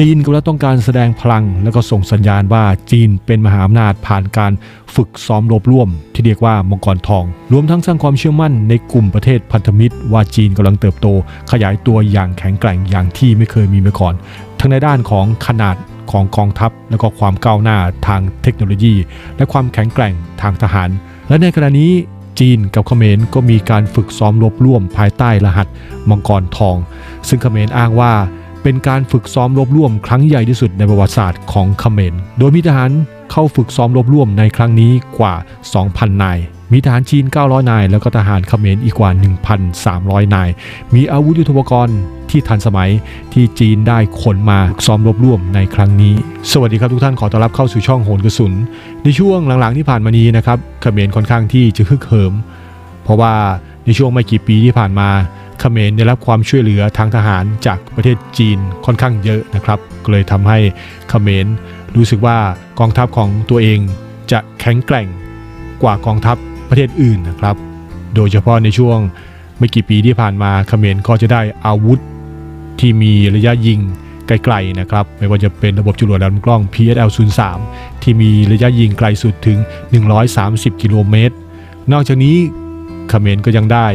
จีนกำลังต้องการแสดงพลัง แล้วก็ส่งสัญญาณว่าจีนเป็นมหาอำนาจผ่านการฝึกซ้อมรบร่วม ที่เรียกว่ามังกรทอง รวมทั้งสร้างความเชื่อมั่นในกลุ่มประเทศพันธมิตร ว่าจีนกำลังเติบโต ขยายตัวอย่างแข็งแกร่งอย่างที่ไม่เคยมีมาก่อน ทั้งในด้านของขนาดของกองทัพ และก็ความก้าวหน้าทางเทคโนโลยี และความแข็งแกร่งทางทหาร และในขณะนี้จีนกับเขมรก็มีการฝึกซ้อมรบร่วมภายใต้รหัสมังกรทอง ซึ่งเขมรอ้างว่า เป็นการฝึกซ้อมรบร่วมครั้งใหญ่ที่สุดในประวัติศาสตร์ของเขมร โดยมีทหารเข้าฝึกซ้อมรบร่วมในครั้งนี้กว่า 2,000 นาย มีทหารจีน 900 นาย แล้วก็ทหารเขมรอีกกว่า 1,300 นาย มีอาวุธยุทโธปกรณ์ที่ทันสมัยที่จีนได้ขนมาฝึกซ้อมรบร่วมในครั้งนี้ สวัสดีครับทุกท่านขอต้อนรับเข้าสู่ช่องโหนกระสุน ในช่วงหลังๆที่ผ่านมานี้นะครับเขมรค่อนข้างที่จะฮึกเหิม เพราะว่าในช่วงไม่กี่ปีที่ผ่านมา เขมรได้รับความช่วยเหลือทางทหารจากประเทศจีนค่อนข้างเยอะนะครับก็เลยทำให้เขมรรู้สึกว่ากองทัพของตัวเองจะแข็งแกร่งกว่ากองทัพประเทศอื่นนะครับ โดยเฉพาะในช่วงไม่กี่ปีที่ผ่านมาเขมรก็จะได้อาวุธที่มีระยะยิงไกลๆนะครับ ไม่ว่าจะเป็นระบบจรวดดำกล้อง PSL 03ที่มีระยะยิงไกลสุดถึง 130 กิโลเมตร นอกจากนี้เขมรก็ยังได้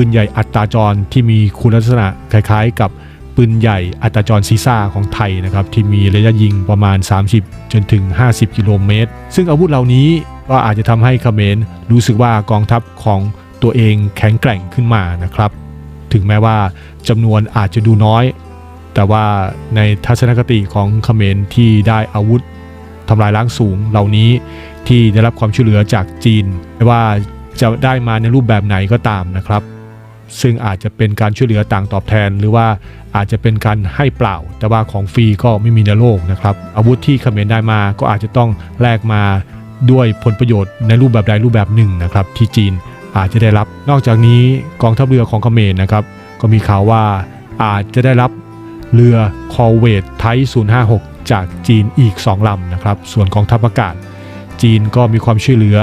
ปืนใหญ่อัตราจรที่มีคุณลักษณะคล้ายๆ กับปืนใหญ่อัตราจรซีซ่าของไทยนะครับที่มีระยะยิงประมาณ 30 จนถึง 50 กิโลเมตร ซึ่งอาวุธเหล่านี้ก็อาจจะทำให้เขมรรู้สึกว่ากองทัพของตัวเองแข็งแกร่งขึ้นมานะครับ ถึงแม้ว่าจำนวนอาจจะดูน้อย แต่ว่าในทัศนคติของเขมรที่ได้อาวุธทำลายล้างสูงเหล่านี้ที่ได้รับความช่วยเหลือจากจีน ไม่ว่าจะได้มาในรูปแบบไหนก็ตามนะครับ ซึ่งอาจจะเป็นการช่วยเหลือต่างตอบแทน หรือว่าอาจจะเป็นการให้เปล่า แต่ว่าของฟรีก็ไม่มีในโลกนะครับ อาวุธที่เขมรได้มาก็อาจจะต้องแลกมาด้วยผลประโยชน์ในรูปแบบใดรูปแบบหนึ่งนะครับ ที่จีนอาจจะได้รับ นอกจากนี้กองทัพเรือของเขมรนะครับ ก็มีข่าวว่าอาจจะได้รับเรือคอเวตไท056 จากจีนอีก 2ลำนะครับ ส่วนกองทัพอากาศ จีนก็มีความช่วยเหลือ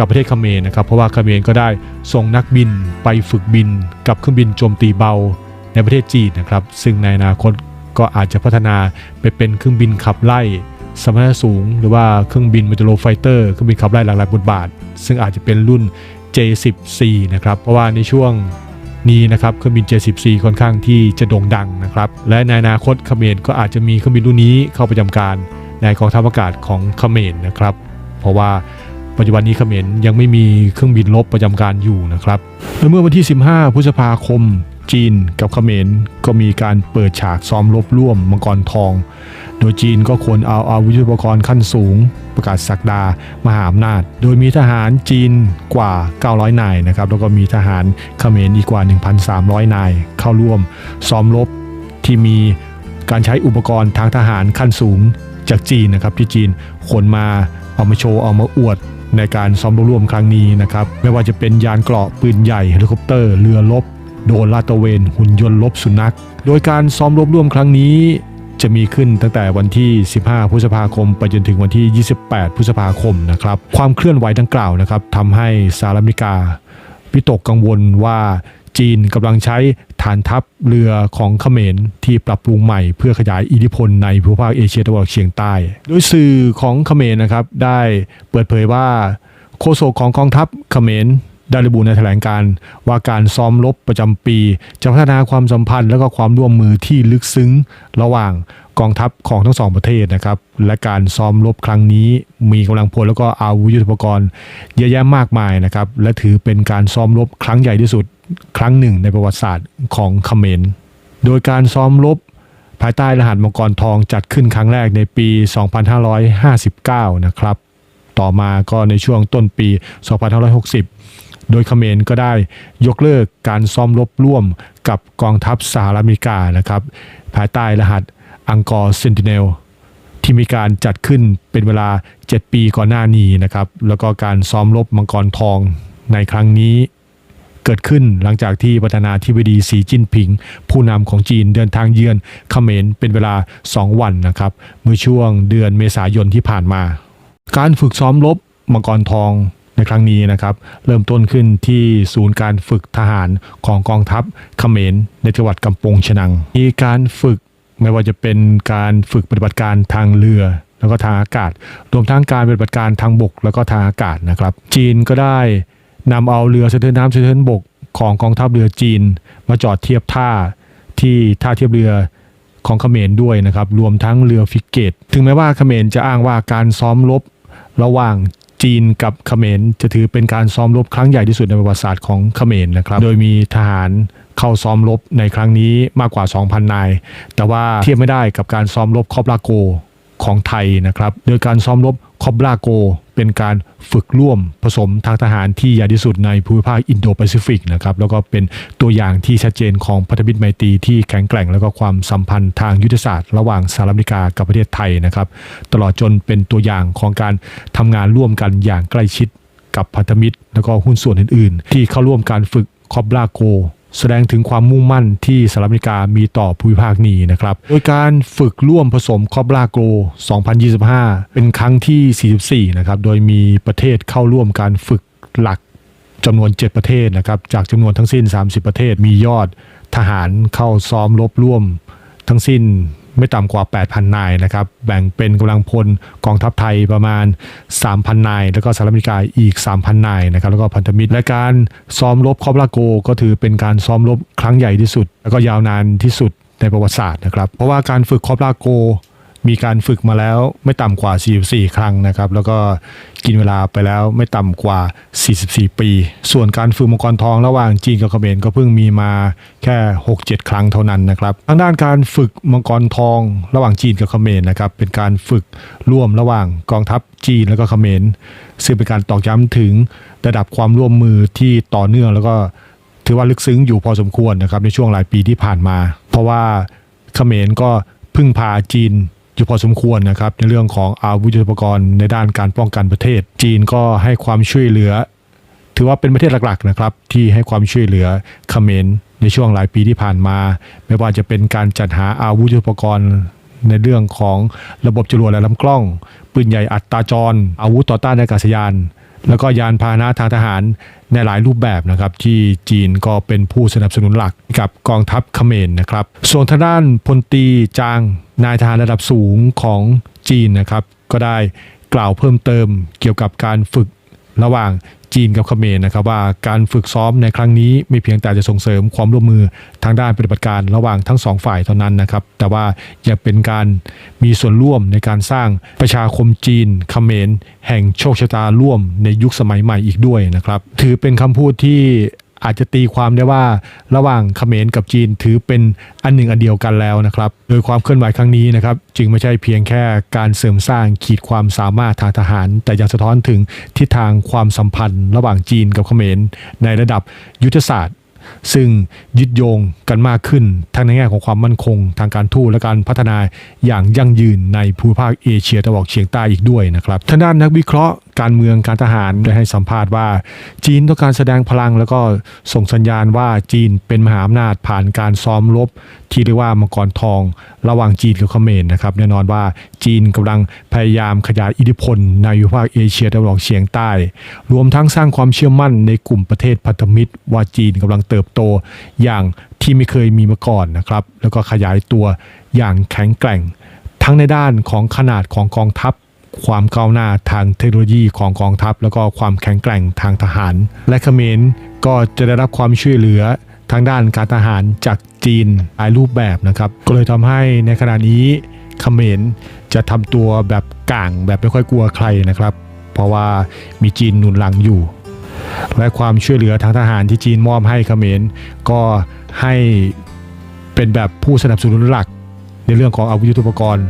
กับประเทศเขมรนะครับ เพราะว่าเขมรก็ได้ส่งนักบินไปฝึกบินกับเครื่องบินโจมตีเบาในประเทศจีนนะครับ ซึ่งในอนาคตก็อาจจะพัฒนาไปเป็นเครื่องบินขับไล่สมรรถนะสูง หรือว่าเครื่องบินมัจโลไฟเตอร์เครื่องบินขับไล่หลากหลายบทบาท ซึ่งอาจจะเป็นรุ่น J10C นะครับ เพราะว่าในช่วงนี้นะครับเครื่องบิน J10C ค่อนข้างที่จะโด่งดังนะครับ และในอนาคตเขมรก็อาจจะมีเครื่องบินรุ่นนี้เข้าประจำการในกองทัพอากาศของเขมรนะครับ เพราะว่า ปัจจุบันนี้เขมรยังไม่มีเครื่องบินรบประจำการอยู่นะครับและเมื่อวันที่ 15 พฤษภาคม จีนกับเขมรก็มีการเปิดฉากซ้อมรบร่วมมังกรทอง โดยจีนก็ควรเอาอาวุธยุทโธปกรณ์ขั้นสูง ประกาศศักดามหาอำนาจ โดยมีทหารจีนกว่า 900 นายนะครับแล้วก็มีทหารเขมรอีกกว่า 1,300 นาย เข้าร่วมซ้อมรบที่มีการใช้อุปกรณ์ทางทหารขั้นสูงจากจีนนะครับที่จีนขนมาเอามาโชว์เอามาอวด ในการซ้อมรบร่วมครั้งนี้นะครับไม่ว่าจะเป็นยานเกราะปืนใหญ่เฮลิคอปเตอร์เรือลบ โดนลาดตระเวนหุ่นยนต์ลบสุนัข โดยการซ้อมรบร่วมครั้งนี้ จะมีขึ้นตั้งแต่วันที่ 15 พฤษภาคม ไปจนถึงวันที่ 28 พฤษภาคมนะครับความเคลื่อนไหวดังกล่าวนะครับทำให้สหรัฐอเมริกาวิตกกังวลว่า จีนกำลังใช้ฐานทัพเรือของเขมรที่ปรับปรุงใหม่เพื่อขยายอิทธิพลในภูมิภาคเอเชียตะวันออกเฉียงใต้ โดยสื่อของเขมรนะครับได้เปิดเผยว่าโฆษกของกองทัพเขมรได้ระบุในแถลงการ์ว่าการซ้อมรบประจำปี จะพัฒนาความสัมพันธ์และก็ความร่วมมือที่ลึกซึ้ง ระหว่างกองทัพของทั้งสองประเทศนะครับ และการซ้อมรบครั้งนี้ มีกำลังพลแล้วก็อาวุธยุทโธปกรณ์เยอะแยะมากมายนะครับ และถือเป็นการซ้อมรบครั้งใหญ่ที่สุด ครั้งหนึ่งในประวัติศาสตร์ของเขมร โดยการซ้อมรบภายใต้รหัสมังกรทองจัดขึ้นครั้งแรกในปี 2559 นะครับ ต่อมาก็ในช่วงต้นปี 2560 โดยเขมรก็ได้ยกเลิกการซ้อมรบร่วมกับกองทัพสหรัฐอเมริกานะครับ ภายใต้รหัสอังกอร์เซนติเนลที่มีการจัดขึ้นเป็นเวลา 7 ปีก่อนหน้านี้นะครับ แล้วก็การซ้อมรบมังกรทองในครั้งนี้ กิดขึ้นหลังจากที่ประธานาธิบดีสีจิ้นผิง ผู้นำของจีนเดินทางเยือนเขมรเป็นเวลา 2 วันนะครับเมื่อช่วงเดือนเมษายนที่ผ่านมา การฝึกซ้อมรบมังกรทองในครั้งนี้นะครับเริ่มต้นขึ้นที่ศูนย์การฝึกทหารของกองทัพเขมรในจังหวัดกำปงชนัง มีการฝึกไม่ว่าจะเป็นการฝึกปฏิบัติการทางเรือ แล้วก็ทางอากาศ รวมทั้งการปฏิบัติการทางบกแล้วก็ทางอากาศนะครับ จีนก็ได้ นำเอาเรือสะเทินน้ำสะเทินบกของกองทัพเรือจีน มาจอดเทียบท่าที่ท่าเทียบเรือของเขมรด้วยนะครับ รวมทั้งเรือฟริเกต ถึงแม้ว่าเขมรจะอ้างว่าการซ้อมรบระหว่างจีนกับเขมรจะถือเป็นการซ้อมรบครั้งใหญ่ที่สุดในประวัติศาสตร์ของเขมรนะครับ โดยมีทหารเข้าซ้อมรบในครั้งนี้มากกว่า 2,000 นาย แต่ว่าเทียบไม่ได้กับการซ้อมรบคอบลาโก ของไทยนะครับ โดยการซ้อมรบคอบลาโก เป็นการฝึกร่วมผสมทางทหารที่ใหญ่ที่สุดในภูมิภาคอินโดแปซิฟิกนะครับแล้วก็เป็นตัวอย่างที่ชัดเจนของพันธมิตรไมตรีที่แข็งแกร่ง แล้วก็ความสัมพันธ์ทางยุทธศาสตร์ระหว่างสหรัฐอเมริกากับประเทศไทยนะครับ ตลอดจนเป็นตัวอย่างของการทำงานร่วมกันอย่างใกล้ชิดกับพันธมิตร แล้วก็หุ้นส่วนอื่น ๆ ที่เข้าร่วมการฝึกคอบลาโก แสดงถึงความมุ่งมั่นที่สหรัฐอเมริกามีต่อภูมิภาคนี้นะครับ โดยการฝึกร่วมผสมคอบลาโก 2025 เป็นครั้งที่ 44 นะครับ โดยมีประเทศเข้าร่วมการฝึกหลักจำนวน 7 ประเทศนะครับ จากจำนวนทั้งสิ้น 30 ประเทศ มียอดทหารเข้าซ้อมรบร่วมทั้งสิ้น ไม่ต่ำกว่า 8,000 นายนะครับ แบ่งเป็นกำลังพลกองทัพไทยประมาณ 3,000 นาย แล้วก็สหรัฐอเมริกาอีก 3,000 นายนะครับ แล้วก็พันธมิตร และการซ้อมรบคอบลาโก ก็ถือเป็นการซ้อมรบครั้งใหญ่ที่สุด แล้วก็ยาวนานที่สุดในประวัติศาสตร์นะครับ เพราะว่าการฝึกคอบลาโก มีการฝึกมาแล้วไม่ต่ำกว่า 44 ครั้งนะครับ แล้วก็กินเวลาไปแล้วไม่ต่ำกว่า 44 ปี ส่วนการฝึกมังกรทองระหว่างจีนกับเขมรก็เพิ่งมีมาแค่ 6-7 ครั้งเท่านั้นนะครับทางด้านการฝึกมังกรทองระหว่างจีนกับเขมรนะครับเป็นการฝึกร่วมระหว่างกองทัพจีนแล้วก็เขมรซึ่งเป็นการตอกย้ำถึงระดับความร่วมมือที่ต่อเนื่องแล้วก็ถือว่าลึกซึ้งอยู่พอสมควรนะครับในช่วงหลายปีที่ผ่านมา เพราะว่าเขมรก็พึ่งพาจีน อยู่พอสมควรนะครับในเรื่องของอาวุธยุทโธปกรณ์ในด้านการป้องกันประเทศ จีนก็ให้ความช่วยเหลือ ถือว่าเป็นประเทศหลักๆนะครับที่ให้ความช่วยเหลือเขมรในช่วงหลายปีที่ผ่านมา ไม่ว่าจะเป็นการจัดหาอาวุธยุทโธปกรณ์ในเรื่องของระบบจรวดและลำกล้อง ปืนใหญ่อัตราจร อาวุธต่อต้านอากาศยาน แล้วก็ยานพาหนะทางทหารในหลายรูปแบบนะครับที่จีนก็เป็นผู้สนับสนุนหลักกับกองทัพเขมรนะครับ ส่วนทางด้านพลตรีจางนายทหารระดับสูงของจีนนะครับ ก็ได้กล่าวเพิ่มเติมเกี่ยวกับการฝึก ระหว่างจีนกับเขมรนะครับว่าการฝึกซ้อมในครั้งนี้ไม่เพียงแต่จะส่งเสริมความร่วมมือทางด้านปฏิบัติการระหว่างทั้งสองฝ่ายเท่านั้นนะครับ แต่ว่ายังเป็นการมีส่วนร่วมในการสร้างประชาคมจีนเขมรแห่งโชคชะตาร่วมในยุคสมัยใหม่อีกด้วยนะครับ ถือเป็นคำพูดที่ อาจจะตีความได้ว่าระหว่างเขมรกับจีนถือเป็นอันหนึ่งอันเดียวกันแล้วนะครับ โดยความเคลื่อนไหวครั้งนี้นะครับจึงไม่ใช่เพียงแค่การเสริมสร้างขีดความสามารถทางทหาร แต่ยังสะท้อนถึงทิศทางความสัมพันธ์ ระหว่างจีนกับเขมรในระดับยุทธศาสตร์ซึ่งยึดโยงกันมากขึ้นทั้งในแง่ของความมั่นคง ทางการทูตและการพัฒนาอย่างยั่งยืนในภูมิภาคเอเชียตะวันออกเฉียงใต้อีกด้วยนะครับทางด้านนักวิเคราะห์ การเมืองการทหารได้ให้สัมภาษณ์ว่า จีนต้องการแสดงพลังแล้วก็ส่งสัญญาณว่าจีนเป็นมหาอำนาจผ่านการซ้อมรบที่เรียกว่ามังกรทอง ระหว่างจีนกับเขมรนะครับแน่นอนว่าจีนกำลังพยายามขยายอิทธิพลในภูมิภาคเอเชียตะวันออกเฉียงใต้ รวมทั้งสร้างความเชื่อมั่นในกลุ่มประเทศพันธมิตร ว่าจีนกำลังเติบโตอย่างที่ไม่เคยมีมาก่อนนะครับแล้วก็ขยายตัวอย่างแข็งแกร่ง ทั้งในด้านของขนาดของกองทัพ ความก้าวหน้าทางเทคโนโลยีของกองทัพ แล้วก็ความแข็งแกร่งทางทหาร และเขมรก็จะได้รับความช่วยเหลือทางด้านการทหารจากจีนหลายรูปแบบนะครับ ก็เลยทำให้ในขณะนี้เขมรจะทำตัวแบบก่างแบบไม่ค่อยกลัวใครนะครับ เพราะว่ามีจีนหนุนหลังอยู่ และความช่วยเหลือทางทหารที่จีนมอบให้เขมรก็ให้เป็นแบบผู้สนับสนุนหลักในเรื่องของอาวุธยุทโธปกรณ์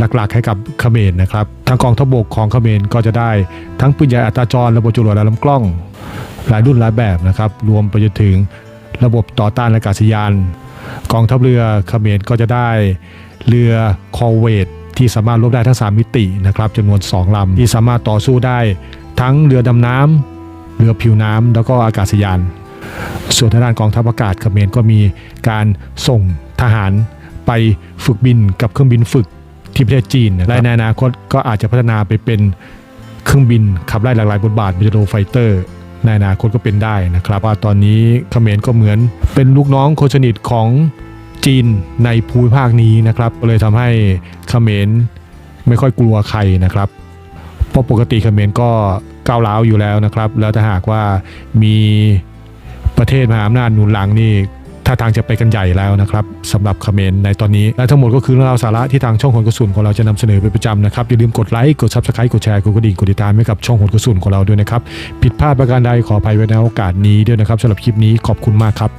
หลักๆ ให้กับเขมรนะครับทางกองทัพบกของเขมรก็จะได้ทั้งปืนใหญ่อัตราจรระบบจรวดและลำกล้อง หลายรุ่นหลายแบบนะครับรวมไปจนถึงระบบต่อต้านอากาศยาน กองทัพเรือเขมรก็จะได้เรือคอเวตที่สามารถรบได้ทั้ง 3 มิตินะครับจำนวน 2 ลำ ที่สามารถต่อสู้ได้ทั้งเรือดำน้ำเรือผิวน้ำแล้วก็อากาศยาน ส่วนทางด้านกองทัพอากาศเขมรก็มีการส่งทหารไปฝึกบินกับเครื่องบินฝึก ที่ประเทศจีนนะครับและในอนาคตก็อาจจะพัฒนาไปเป็นเครื่องบินขับไล่หลากหลายบทบาทเป็นโรไฟเตอร์ในอนาคตก็เป็นได้นะครับว่าตอนนี้เขมรก็เหมือนเป็นลูกน้องคนสนิทของจีนในภูมิภาคนี้นะครับก็เลยทำให้เขมรไม่ค่อยกลัวใครนะครับ เพราะปกติเขมรก็ก้าวร้าวอยู่แล้วนะครับ แล้วถ้าหากว่ามีประเทศมหาอำนาจหนุนหลังนี่ ท่าทางจะไปกันใหญ่แล้วนะครับสำหรับคอมเมนต์ในตอนนี้ และทั้งหมดก็คือเรื่องราวสาระที่ทางช่องหนกระสุนของเราจะนำเสนอเป็นประจำนะครับอย่าลืมกดไลค์กดซับสไครต์กดแชร์กดกระดิ่งกดติดตามให้กับช่องหนกระสุนของเราด้วยนะครับผิดพลาดประการใดขออภัยไว้ในโอกาสนี้ด้วยนะครับสำหรับคลิปนี้ขอบคุณมากครับ